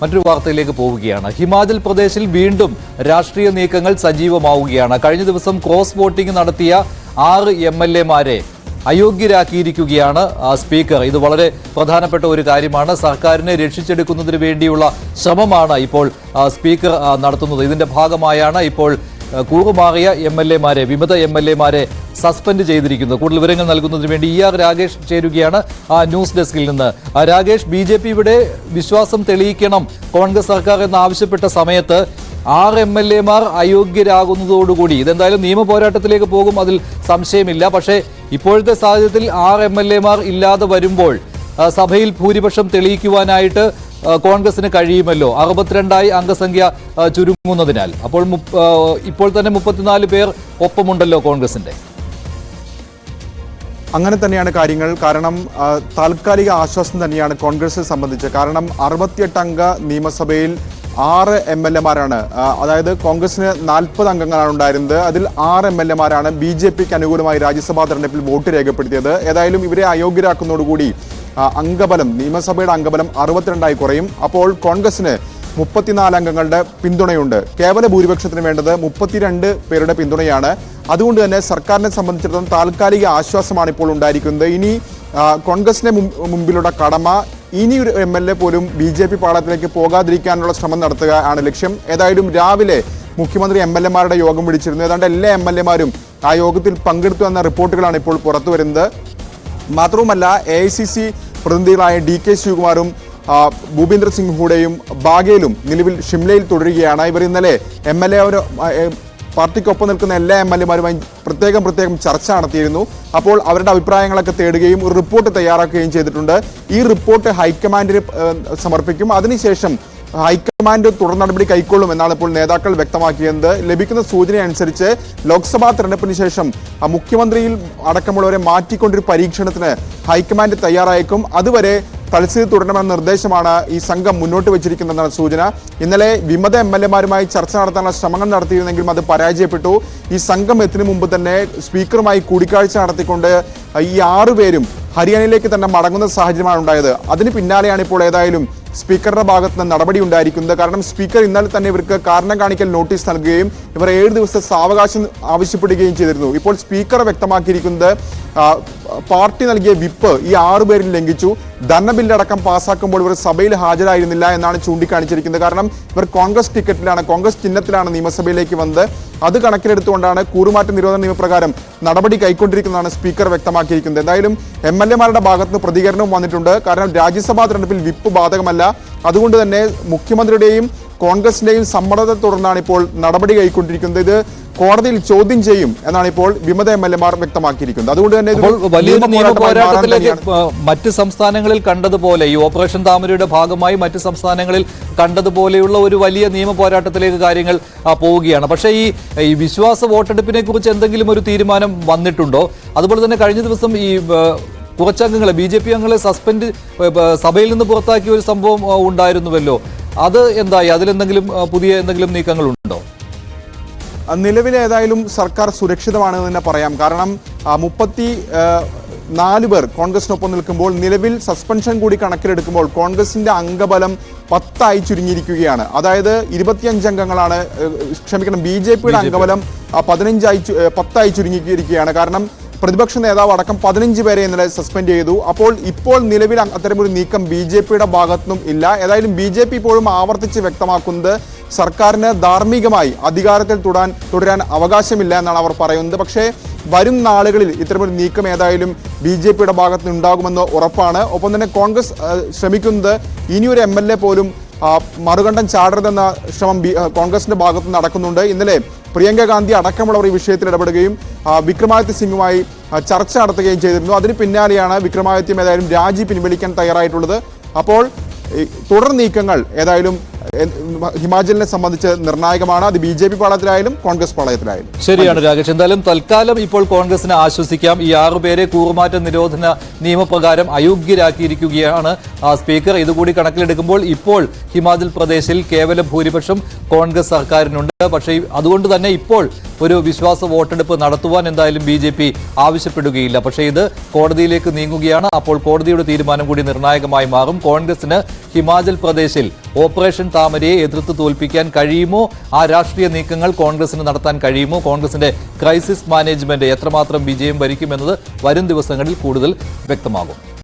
മറ്റൊരു വാർത്തയിലേക്ക് പോവുകയാണ്. ഹിമാചൽ പ്രദേശിൽ വീണ്ടും രാഷ്ട്രീയ നീക്കങ്ങൾ സജീവമാവുകയാണ്. കഴിഞ്ഞ ദിവസം ക്രോസ് വോട്ടിംഗ് നടത്തിയ ആറ് എം എൽ എമാരെ അയോഗ്യരാക്കിയിരിക്കുകയാണ് സ്പീക്കർ. ഇത് വളരെ പ്രധാനപ്പെട്ട ഒരു കാര്യമാണ്. സർക്കാരിനെ രക്ഷിച്ചെടുക്കുന്നതിന് വേണ്ടിയുള്ള ശ്രമമാണ് ഇപ്പോൾ സ്പീക്കർ നടത്തുന്നത്. ഇതിന്റെ ഭാഗമായാണ് ഇപ്പോൾ കൂറുമാറിയ എം എൽ എമാരെ വിമത എം എൽ എമാരെ സസ്പെൻഡ് ചെയ്തിരിക്കുന്നു. കൂടുതൽ വിവരങ്ങൾ നൽകുന്നതിന് വേണ്ടി ഇ ആർ രാകേഷ് ചേരുകയാണ്. ആ ന്യൂസ് ഡെസ്കിൽ നിന്ന്. രാകേഷ് ബി ജെ പി ഇവിടെ വിശ്വാസം തെളിയിക്കണം. കോൺഗ്രസ് സർക്കാർ എന്ന് ആവശ്യപ്പെട്ട സമയത്ത് ആറ് എം എൽ എമാർ അയോഗ്യരാകുന്നതോടുകൂടി ഇതെന്തായാലും നിയമ പോരാട്ടത്തിലേക്ക് പോകും അതിൽ സംശയമില്ല. പക്ഷേ ഇപ്പോഴത്തെ സാഹചര്യത്തിൽ ആറ് എം എൽ എമാർ ഇല്ലാതെ വരുമ്പോൾ സഭയിൽ ഭൂരിപക്ഷം തെളിയിക്കുവാനായിട്ട് കോൺഗ്രസിന് കഴിയുമല്ലോ. അറുപത്തിരണ്ടായി അംഗസംഖ്യ ചുരുങ്ങുന്നതിനാൽ. അപ്പോൾ ഇപ്പോൾ തന്നെ മുപ്പത്തിനാല് പേർ ഒപ്പമുണ്ടല്ലോ കോൺഗ്രസിന്റെ. അങ്ങനെ തന്നെയാണ് കാര്യങ്ങൾ. കാരണം താൽക്കാലിക ആശ്വാസം തന്നെയാണ് കോൺഗ്രസിനെ സംബന്ധിച്ച്. കാരണം അറുപത്തിയെട്ട് അംഗ നിയമസഭയിൽ ആറ് എം എൽ എമാരാണ്. അതായത് കോൺഗ്രസിന് നാൽപ്പത് അംഗങ്ങളാണ് ഉണ്ടായിരുന്നത്. അതിൽ ആറ് എം എൽ എമാരാണ് ബി ജെ പിക്ക് അനുകൂലമായി രാജ്യസഭാ തെരഞ്ഞെടുപ്പിൽ വോട്ട് രേഖപ്പെടുത്തിയത്. ഏതായാലും ഇവരെ അയോഗ്യരാക്കുന്നതോടുകൂടി അംഗബലം നിയമസഭയുടെ അംഗബലം അറുപത്തിരണ്ടായി കുറയും. അപ്പോൾ കോൺഗ്രസിന് മുപ്പത്തിനാല് അംഗങ്ങളുടെ പിന്തുണയുണ്ട്. കേവല ഭൂരിപക്ഷത്തിന് വേണ്ടത് മുപ്പത്തിരണ്ട് പേരുടെ പിന്തുണയാണ്. അതുകൊണ്ട് തന്നെ സർക്കാരിനെ സംബന്ധിച്ചിടത്തോളം താൽക്കാലിക ആശ്വാസമാണ് ഇപ്പോൾ ഉണ്ടായിരിക്കുന്നത്. ഇനി കോൺഗ്രസിന്റെ മുമ്പിലുള്ള കടമ ഇനി ഒരു എം എൽ എ പോലും ബി ജെ പി പാളത്തിലേക്ക് പോകാതിരിക്കാനുള്ള ശ്രമം നടത്തുക ആണ് ലക്ഷ്യം. ഏതായാലും രാവിലെ മുഖ്യമന്ത്രി എം എൽ എമാരുടെ യോഗം വിളിച്ചിരുന്നു. ഏതാണ്ട് എല്ലാ എം എൽ എമാരും ആ യോഗത്തിൽ പങ്കെടുത്തു എന്ന റിപ്പോർട്ടുകളാണ് ഇപ്പോൾ പുറത്തു വരുന്നത് മാത്രവുമല്ല എ ഐ സി സി പ്രതിനിധികളായ ഡി കെ ശിവകുമാറും ഭൂപീന്ദർ സിംഗ് ഹൂഡയും ബാഗേലും നിലവിൽ ഷിംലയിൽ തുടരുകയാണ്. ഇവർ ഇന്നലെ എം എൽ എ പാർട്ടിക്കൊപ്പം നിൽക്കുന്ന എല്ലാ എം എൽ എമാരുമായി പ്രത്യേകം പ്രത്യേകം ചർച്ച നടത്തിയിരുന്നു. അപ്പോൾ അവരുടെ അഭിപ്രായങ്ങളൊക്കെ തേടുകയും ഒരു റിപ്പോർട്ട് തയ്യാറാക്കുകയും ചെയ്തിട്ടുണ്ട്. ഈ റിപ്പോർട്ട് ഹൈക്കമാൻഡിന് സമർപ്പിക്കും. അതിനുശേഷം ഹൈക്കമാൻഡ് തുടർ നടപടി കൈക്കൊള്ളും എന്നാണ് ഇപ്പോൾ നേതാക്കൾ വ്യക്തമാക്കിയത്. ലഭിക്കുന്ന സൂചന അനുസരിച്ച് ലോക്സഭാ തെരഞ്ഞെടുപ്പിന് ശേഷം മുഖ്യമന്ത്രിയിൽ അടക്കമുള്ളവരെ മാറ്റിക്കൊണ്ടൊരു പരീക്ഷണത്തിന് ഹൈക്കമാൻഡ് തയ്യാറായേക്കും. അതുവരെ തൽസ്ഥിതി തുടരണമെന്ന നിർദ്ദേശമാണ് ഈ സംഘം മുന്നോട്ട് വെച്ചിരിക്കുന്നതെന്നാണ് സൂചന. ഇന്നലെ വിമത എം എൽ എമാരുമായി ചർച്ച നടത്താനുള്ള ശ്രമങ്ങൾ നടത്തിയിരുന്നെങ്കിലും അത് പരാജയപ്പെട്ടു. ഈ സംഘം എത്തിനു മുമ്പ് തന്നെ സ്പീക്കറുമായി കൂടിക്കാഴ്ച നടത്തിക്കൊണ്ട് ഈ ആറുപേരും ഹരിയാനയിലേക്ക് തന്നെ മടങ്ങുന്ന സാഹചര്യമാണ് ഉണ്ടായത് അതിന് പിന്നാലെയാണ് ഇപ്പോൾ ഏതായാലും സ്പീക്കറുടെ ഭാഗത്ത് നിന്ന് നടപടി ഉണ്ടായിരിക്കുന്നത്. കാരണം സ്പീക്കർ ഇന്നലെ തന്നെ ഇവർക്ക് കാരണം കാണിക്കൽ നോട്ടീസ് നൽകുകയും ഇവർ ഏഴ് ദിവസത്തെ സാവകാശം ആവശ്യപ്പെടുകയും ചെയ്തിരുന്നു. ഇപ്പോൾ സ്പീക്കർ വ്യക്തമാക്കിയിരിക്കുന്നത് പാർട്ടി നൽകിയ വിപ്പ് ഈ ആറു പേരിൽ ലംഘിച്ചു. ധനബില്ലടക്കം പാസ്സാക്കുമ്പോൾ ഇവർ സഭയിൽ ഹാജരായിരുന്നില്ല എന്നാണ് ചൂണ്ടിക്കാണിച്ചിരിക്കുന്നത്. കാരണം ഇവർ കോൺഗ്രസ് ടിക്കറ്റിലാണ് കോൺഗ്രസ് ചിഹ്നത്തിലാണ് നിയമസഭയിലേക്ക് വന്നത്. അത് കണക്കിലെടുത്തുകൊണ്ടാണ് കൂറുമാറ്റ നിരോധന നിയമപ്രകാരം നടപടി കൈക്കൊണ്ടിരിക്കുന്നതാണ് സ്പീക്കർ വ്യക്തമാക്കിയിരിക്കുന്നത്. എന്തായാലും എം എൽ എമാരുടെ ഭാഗത്ത് നിന്ന് പ്രതികരണവും വന്നിട്ടുണ്ട്. കാരണം രാജ്യസഭാ തെരഞ്ഞെടുപ്പിൽ വിപ്പ് ബാധകമല്ല. അതുകൊണ്ട് തന്നെ മുഖ്യമന്ത്രിയുടെയും കോൺഗ്രസിന്റെയും സമ്മർദ്ദത്തെ തുടർന്നാണ് ഇപ്പോൾ നടപടി കൈക്കൊണ്ടിരിക്കുന്നത്. ഇത് കോടതിയിൽ ചോദ്യം ചെയ്യും എന്നാണ് ഇപ്പോൾ വിമത എം എൽ എമാർ വ്യക്തമാക്കിയിരിക്കുന്നത്. അതുകൊണ്ട് തന്നെ ഇതൊരു അപ്പോൾ വലിയൊരു നിയമ നിയമ പോരാട്ടമായി മാറാൻ പോരാട്ടത്തിലേക്ക് തന്നെയാണ്. ആ, മറ്റ് സംസ്ഥാനങ്ങളിൽ കണ്ടതുപോലെ ഈ ഓപ്പറേഷൻ താമരയുടെ ഭാഗമായി മറ്റ് സംസ്ഥാനങ്ങളിൽ കണ്ടതുപോലെയുള്ള ഒരു വലിയ നിയമ പോരാട്ടത്തിലേക്ക് കാര്യങ്ങൾ പോവുകയാണ്. പക്ഷേ ഈ ഈ വിശ്വാസ വോട്ടെടുപ്പിനെ കുറിച്ച് എന്തെങ്കിലും ഒരു തീരുമാനം വന്നിട്ടുണ്ടോ? അതുപോലെ തന്നെ കഴിഞ്ഞ ദിവസം ഈ കുറച്ചംഗങ്ങളെ ബി ജെ പി അംഗങ്ങളെ സസ്പെൻഡ് സഭയിൽ നിന്ന് പുറത്താക്കിയ ഒരു സംഭവം ഉണ്ടായിരുന്നുവല്ലോ. അത് എന്തായി? അതിലെന്തെങ്കിലും പുതിയ എന്തെങ്കിലും നീക്കങ്ങളുണ്ടോ? നിലവിൽ ഏതായാലും സർക്കാർ സുരക്ഷിതമാണ് തന്നെ പറയാം. കാരണം മുപ്പത്തി നാല് പേർ കോൺഗ്രസിനൊപ്പം നിൽക്കുമ്പോൾ നിലവിൽ സസ്പെൻഷൻ കൂടി കണക്കിലെടുക്കുമ്പോൾ കോൺഗ്രസിന്റെ അംഗബലം പത്തായി ചുരുങ്ങിയിരിക്കുകയാണ്. അതായത് ഇരുപത്തിയഞ്ച് അംഗങ്ങളാണ് ക്ഷമിക്കണം ബി ജെ പിയുടെ അംഗബലം പതിനഞ്ചായി പത്തായി ചുരുങ്ങിയിരിക്കുകയാണ്. കാരണം പ്രതിപക്ഷ നേതാവ് അടക്കം പതിനഞ്ച് പേരെ ഇന്നലെ സസ്പെൻഡ് ചെയ്തു. അപ്പോൾ ഇപ്പോൾ നിലവിൽ അത്തരമൊരു നീക്കം ബി ജെ പിയുടെ ഭാഗത്തുനിന്നും ഇല്ല. ഏതായാലും ബി ജെ പി ഇപ്പോഴും ആവർത്തിച്ച് വ്യക്തമാക്കുന്നത് സർക്കാരിന് ധാർമ്മികമായി അധികാരത്തിൽ തുടരാൻ തുടരാൻ അവകാശമില്ല എന്നാണ് അവർ പറയുന്നത്. പക്ഷേ വരും നാളുകളിൽ ഇത്തരമൊരു നീക്കം ഏതായാലും ബി ജെ പിയുടെ ഭാഗത്ത് ഉണ്ടാകുമെന്ന് ഉറപ്പാണ്. ഒപ്പം തന്നെ കോൺഗ്രസ് ശ്രമിക്കുന്നത് ഇനിയൊരു എം എൽ എ പോലും മറുകണ്ഠം ചാടരുതെന്ന ശ്രമം കോൺഗ്രസിന്റെ ഭാഗത്ത് നടക്കുന്നുണ്ട്. ഇന്നലെ പ്രിയങ്ക ഗാന്ധി അടക്കമുള്ളവർ ഈ വിഷയത്തിൽ ഇടപെടുകയും വിക്രമാദിത്യ സിംഗുമായി ചർച്ച നടത്തുകയും ചെയ്തിരുന്നു. അതിന് പിന്നാലെയാണ് വിക്രമാദിത്യം ഏതായാലും രാജി പിൻവലിക്കാൻ തയ്യാറായിട്ടുള്ളത്. അപ്പോൾ തുടർ നീക്കങ്ങൾ ഏതായാലും ഹിമാചലിനെ സംബന്ധിച്ച് നിർണായകമാണ്. അത് ബി ജെ പി പാളയത്തിലായാലും കോൺഗ്രസ് പാളയത്തിലായാലും. ശരിയാണ് രാകേഷ്. എന്തായാലും തൽക്കാലം ഇപ്പോൾ കോൺഗ്രസിനെ ആശ്വസിക്കാം. ഈ ആറുപേരെ കൂറുമാറ്റ നിരോധന നിയമപ്രകാരം അയോഗ്യരാക്കിയിരിക്കുകയാണ് സ്പീക്കർ. ഇതുകൂടി കണക്കിലെടുക്കുമ്പോൾ ഇപ്പോൾ ഹിമാചൽ പ്രദേശിൽ കേവല ഭൂരിപക്ഷം കോൺഗ്രസ് സർക്കാരിനുണ്ട്. പക്ഷേ അതുകൊണ്ട് തന്നെ ഇപ്പോൾ ഒരു വിശ്വാസ വോട്ടെടുപ്പ് നടത്തുവാൻ എന്തായാലും ബി ജെ പി ആവശ്യപ്പെടുകയില്ല. പക്ഷേ ഇത് കോടതിയിലേക്ക് നീങ്ങുകയാണ്. അപ്പോൾ കോടതിയുടെ തീരുമാനം കൂടി നിർണായകമായി മാറും. കോൺഗ്രസിന് ഹിമാചൽ പ്രദേശിൽ ഓപ്പറേഷൻ താമരയെ എതിർത്ത് തോൽപ്പിക്കാൻ കഴിയുമോ? ആ രാഷ്ട്രീയ നീക്കങ്ങൾ കോൺഗ്രസിന് നടത്താൻ കഴിയുമോ? കോൺഗ്രസിന്റെ ക്രൈസിസ് മാനേജ്മെന്റ് എത്രമാത്രം വിജയം വരിക്കുമെന്നത് വരും ദിവസങ്ങളിൽ കൂടുതൽ വ്യക്തമാകും.